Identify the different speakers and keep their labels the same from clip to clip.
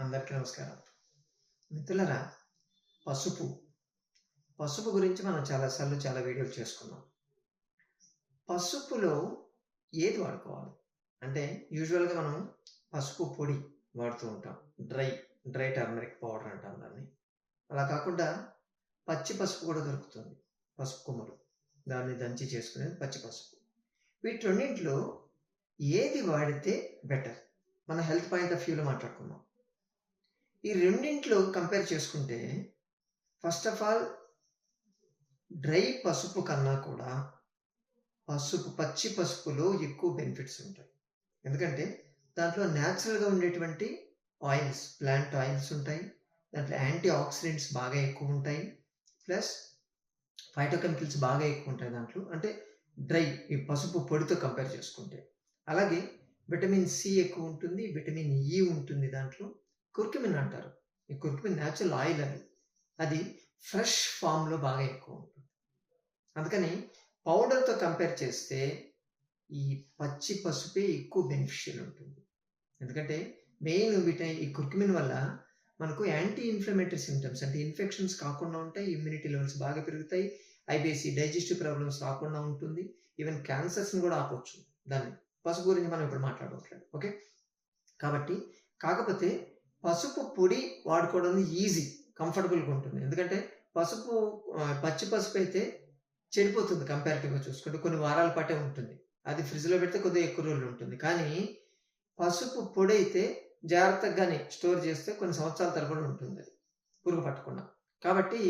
Speaker 1: అందరికీ నమస్కారం. మిత్రులరా పసుపు. పసుపు గురించి మనం చాలాసార్లు చాలా వీడియోలు చేసుకున్నాం. పసుపులో ఏది వాడుకోవాలి? అంటే యూజువల్గా మనం పసుపు పొడి వాడుతూ ఉంటాం. డ్రై డ్రై టర్మరిక్ పౌడర్ అంటాం దాన్ని. అలా కాకుండా పచ్చి పసుపు కూడా దొరుకుతుంది. పసుపు కొమ్మలు. దాన్ని దంచి చేసుకునేది పచ్చి పసుపు. వీటి రెండింటిలో ఏది వాడితే బెటర్? మన హెల్త్ పాయింట్ ఆఫ్ వ్యూలో మాట్లాడుకుందాం. ఈ రెండింటిలో కంపేర్ చేసుకుంటే ఫస్ట్ ఆఫ్ ఆల్ డ్రై పసుపు కన్నా కూడా పసుపు పచ్చి పసుపులో ఎక్కువ బెనిఫిట్స్ ఉంటాయి. ఎందుకంటే దాంట్లో న్యాచురల్గా ఉండేటువంటి ఆయిల్స్ ప్లాంట్ ఆయిల్స్ ఉంటాయి. దాంట్లో యాంటీ ఆక్సిడెంట్స్ బాగా ఎక్కువ ఉంటాయి. ప్లస్ ఫైటోకెమికల్స్ బాగా ఎక్కువ ఉంటాయి దాంట్లో. అంటే డ్రై ఈ పసుపు పొడితో కంపేర్ చేసుకుంటే. అలాగే విటమిన్ సి ఎక్కువ ఉంటుంది విటమిన్ ఈ e ఉంటుంది దాంట్లో. కుర్కుమిన్ అంటారు. ఈ కుర్కుమిన్ న్యాచురల్ ఆయిల్ అది. అది ఫ్రెష్ ఫామ్లో బాగా ఎక్కువ ఉంటుంది. అందుకని పౌడర్తో కంపేర్ చేస్తే ఈ పచ్చి పసుపే ఎక్కువ బెనిఫిషియల్ ఉంటుంది. ఎందుకంటే మెయిన్ వీటి ఈ కుర్కుమిన్ వల్ల మనకు యాంటీ ఇన్ఫ్లమేటరీ సిమ్టమ్స్ అంటే ఇన్ఫెక్షన్స్ కాకుండా ఉంటాయి ఇమ్యూనిటీ లెవెల్స్ బాగా పెరుగుతాయి ఐబీసీ డైజెస్టివ్ ప్రాబ్లమ్స్ రాకుండా ఉంటుంది ఈవెన్ క్యాన్సర్స్ని కూడా ఆపొచ్చు. దాన్ని పసుపు గురించి మనం ఇప్పుడు మాట్లాడవట్లేదు ఓకే కాబట్టి కాకపోతే పసుపు పొడి వాడుకోవడం ఈజీ కంఫర్టబుల్గా ఉంటుంది. ఎందుకంటే పసుపు పచ్చి పసుపు అయితే చెడిపోతుంది కంపారిటివ్గా చూసుకుంటే కొన్ని వారాల పాటే ఉంటుంది. అది ఫ్రిడ్జ్లో పెడితే కొద్దిగా ఎక్కువ రోజులు ఉంటుంది. కానీ పసుపు పొడి అయితే జాగ్రత్తగానే స్టోర్ చేస్తే కొన్ని సంవత్సరాల తరబడి ఉంటుంది అది పురుగు పట్టకుండా. కాబట్టి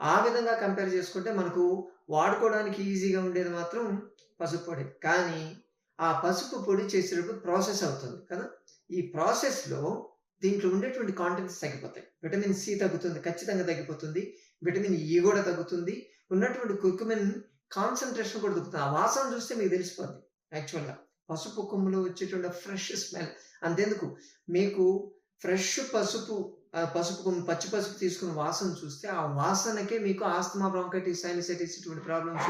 Speaker 1: ఆ విధంగా కంపేర్ చేసుకుంటే మనకు వాడుకోవడానికి ఈజీగా ఉండేది మాత్రం పసుపు పొడి. కానీ ఆ పసుపు పొడి చేసేటప్పుడు ప్రాసెస్ అవుతుంది కదా. ఈ ప్రాసెస్లో దీంట్లో ఉండేటువంటి కాంటెంట్స్ తగ్గిపోతాయి. విటమిన్ సి తగ్గుతుంది ఖచ్చితంగా తగ్గిపోతుంది. విటమిన్ ఈ e కూడా తగ్గుతుంది. ఉన్నటువంటి కుర్కుమిన్ కాన్సన్ట్రేషన్ కూడా తగ్గుతుంది. ఆ వాసన చూస్తే మీకు తెలిసిపోద్ది యాక్చువల్గా పసుపు కొమ్ములో వచ్చేటువంటి ఫ్రెష్ స్మెల్ అంతెందుకు? మీకు ఫ్రెష్ పసుపు పసుపు కొమ్ము పచ్చి పసుపు తీసుకున్న వాసన చూస్తే ఆ వాసనకే మీకు ఆస్తమా బ్రాంకైటిస్ సైనసైటిస్ ఇటువంటి ప్రాబ్లమ్స్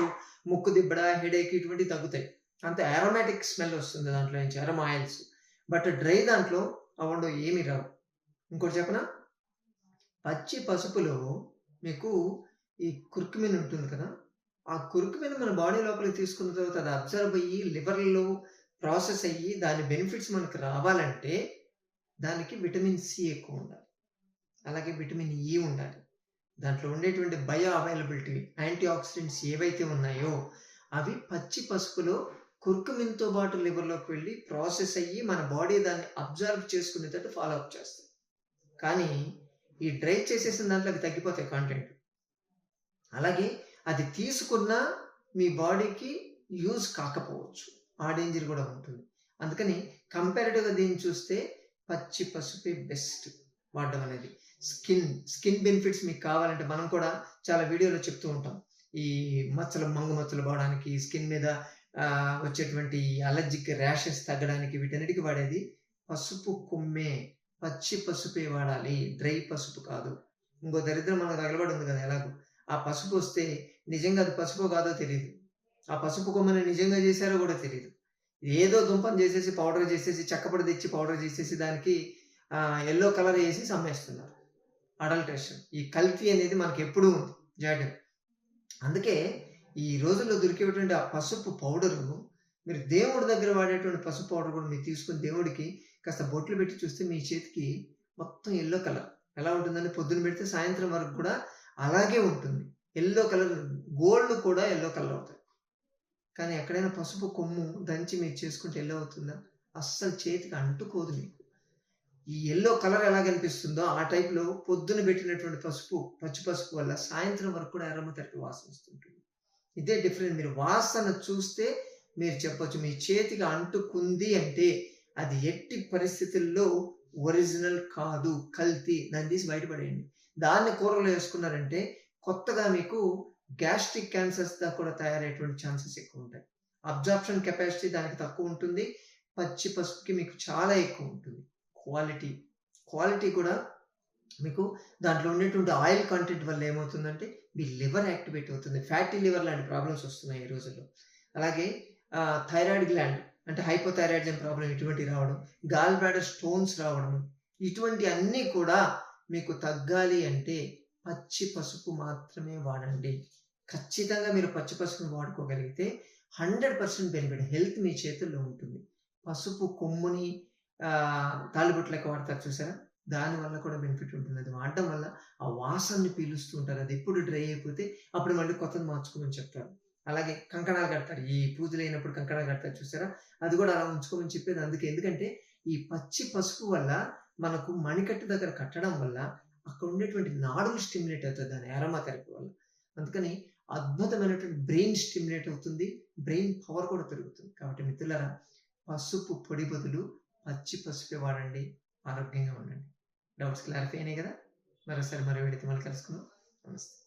Speaker 1: ముక్కు దిబ్బడ హెడేక్ ఇటువంటివి తగ్గుతాయి. అంత అరోమాటిక్ స్మెల్ వస్తుంది దాంట్లో నుంచి అరమాయిల్స్ బట్ డ్రై దాంట్లో అవండో ఏమి రావు. ఇంకోటి చెప్పనా? పచ్చి పసుపులో మీకు ఈ కుర్కుమిన్ ఉంటుంది కదా? ఆ కుర్కుమిన్ మన బాడీ లోపలికి తీసుకున్న తర్వాత అది అబ్జర్వ్ అయ్యి లివర్లో ప్రాసెస్ అయ్యి దాని బెనిఫిట్స్ మనకు రావాలంటే దానికి విటమిన్ సి ఎక్కువ ఉండాలి. అలాగే విటమిన్ ఈ ఉండాలి. దాంట్లో ఉండేటువంటి బయో అవైలబిలిటీ యాంటీ ఆక్సిడెంట్స్ ఏవైతే ఉన్నాయో అవి పచ్చి పసుపులో కుర్కుమిన్తో పాటు లివర్లోకి వెళ్ళి ప్రాసెస్ అయ్యి మన బాడీ దాన్ని అబ్జర్వ్ చేసుకునేటట్టు ఫాలో అప్ చేస్తుంది కానీ ఈ డ్రై చేసేసిన దాంట్లో అవి తగ్గిపోతాయి కాంటెంట్ అలాగే అది తీసుకున్నా మీ బాడీకి యూజ్ కాకపోవచ్చు. ఆ డేంజర్ కూడా ఉంటుంది. అందుకని కంపారిటివ్గా దీన్ని చూస్తే పచ్చి పసుపే బెస్ట్ వాడడం అనేది. స్కిన్ స్కిన్ బెనిఫిట్స్ మీకు కావాలంటే మనం కూడా చాలా వీడియోలో చెప్తూ ఉంటాం. ఈ మచ్చలు మంగు మచ్చలు పోవడానికి స్కిన్ మీద వచ్చేటువంటి అలర్జిక్ ర్యాషెస్ తగ్గడానికి వీటన్నిటికి వాడేది పసుపు కొమ్మే. పచ్చి పసుపే వాడాలి. డ్రై పసుపు కాదు. ఇంకో దరిద్రం మనకు తగలబడి ఉంది కదా ఎలాగో. ఆ పసుపు వస్తే నిజంగా అది పసుపు కాదో తెలియదు ఆ పసుపు కొమ్మని నిజంగా చేశారో కూడా తెలియదు ఏదో దుంపం చేసేసి పౌడర్ చేసేసి చక్కపడి తెచ్చి పౌడర్ చేసేసి దానికి ఎల్లో కలర్ వేసేసి అమ్మేస్తున్నారు. అడల్ట్రేషన్ ఈ కల్తీ అనేది మనకి ఎప్పుడూ ఉంది. జాగ్రత్త అందుకే ఈ రోజుల్లో దొరికేటువంటి ఆ పసుపు పౌడరు మీరు దేవుడి దగ్గర వాడేటువంటి పసుపు పౌడర్ కూడా మీరు తీసుకుని దేవుడికి కాస్త బొట్లు పెట్టి చూస్తే మీ చేతికి మొత్తం ఎల్లో కలర్ ఎలా ఉంటుందని పొద్దున పెడితే సాయంత్రం వరకు కూడా అలాగే ఉంటుంది. ఎల్లో కలర్ గోల్డ్ కూడా ఎల్లో కలర్ అవుతుంది కానీ ఎక్కడైనా పసుపు కొమ్ము దంచి మీరు చేసుకుంటే ఎల్లో అవుతుందా? అస్సలు చేతికి అంటుకోదు మీకు. ఈ ఎల్లో కలర్ ఎలా కనిపిస్తుందో ఆ టైప్లో పొద్దున పెట్టినటువంటి పసుపు పచ్చి పసుపు వల్ల సాయంత్రం వరకు కూడా ఎర్రమతరికి వాసన వస్తుంటుంది. ఇదే డిఫరెంట్ మీరు వాసన చూస్తే మీరు చెప్పొచ్చు మీ చేతికి అంటుకుంది అంటే అది ఎట్టి పరిస్థితుల్లో ఒరిజినల్ కాదు కల్తీ. దాన్ని తీసి బయటపడేయండి. దాన్ని కూరలో వేసుకున్నారంటే కొత్తగా మీకు గ్యాస్ట్రిక్ క్యాన్సర్స్ దా కూడా తయారయ్యేటువంటి ఛాన్సెస్ ఎక్కువ ఉంటాయి. అబ్జార్ప్షన్ కెపాసిటీ దానికి తక్కువ ఉంటుంది. పచ్చి పసుపుకి మీకు చాలా ఎక్కువ ఉంటుంది. క్వాలిటీ క్వాలిటీ కూడా మీకు దాంట్లో ఉండేటువంటి ఆయిల్ కంటెంట్ వల్ల ఏమవుతుందంటే మీ లివర్ యాక్టివేట్ అవుతుంది. ఫ్యాటీ లివర్ లాంటి ప్రాబ్లమ్స్ వస్తున్నాయి ఈ రోజుల్లో. అలాగే థైరాయిడ్ గ్లాండ్ అంటే హైపోథైరాయిడిజం ప్రాబ్లం ఇటువంటి రావడం గాల్ బ్లాడర్ స్టోన్స్ రావడం ఇటువంటి అన్నీ కూడా మీకు తగ్గాలి అంటే పచ్చి పసుపు మాత్రమే వాడండి. ఖచ్చితంగా మీరు పచ్చి పసుపుని వాడుకోగలిగితే హండ్రెడ్ పర్సెంట్ బెనిఫిట్ హెల్త్ మీ చేతుల్లో ఉంటుంది. పసుపు కొమ్ముని ఆ, వాడతారు చూసారా? దాని వల్ల కూడా బెనిఫిట్ ఉంటుంది. అది వాడడం వల్ల ఆ వాసనని పీలుస్తూ ఉంటారు. అది ఎప్పుడు డ్రై అయిపోతే అప్పుడు మళ్ళీ కొత్తది మార్చుకోమని చెప్తారు. అలాగే కంకణాలు కడతారు. ఈ పూజలు అయినప్పుడు కంకణాలు కడతారు చూసారా? అది కూడా అలా ఉంచుకోమని చెప్పేది. అందుకే ఎందుకంటే ఈ పచ్చి పసుపు వల్ల మనకు మణికట్టు దగ్గర కట్టడం వల్ల అక్కడ ఉండేటువంటి నాడులు స్టిమ్యులేట్ అవుతుంది దాని ఎరమా థెరపీ వల్ల. అందుకని అద్భుతమైనటువంటి బ్రెయిన్ స్టిమ్యులేట్ అవుతుంది. బ్రెయిన్ పవర్ కూడా పెరుగుతుంది. కాబట్టి మిత్రులారా పసుపు పొడి బదులు పచ్చి పసుపే వాడండి. ఆరోగ్యంగా ఉండండి. డౌట్స్ క్లారిఫై అయినాయి కదా? మరోసారి మరో వీడితే మళ్ళీ కలుసుకుందాం. నమస్తే.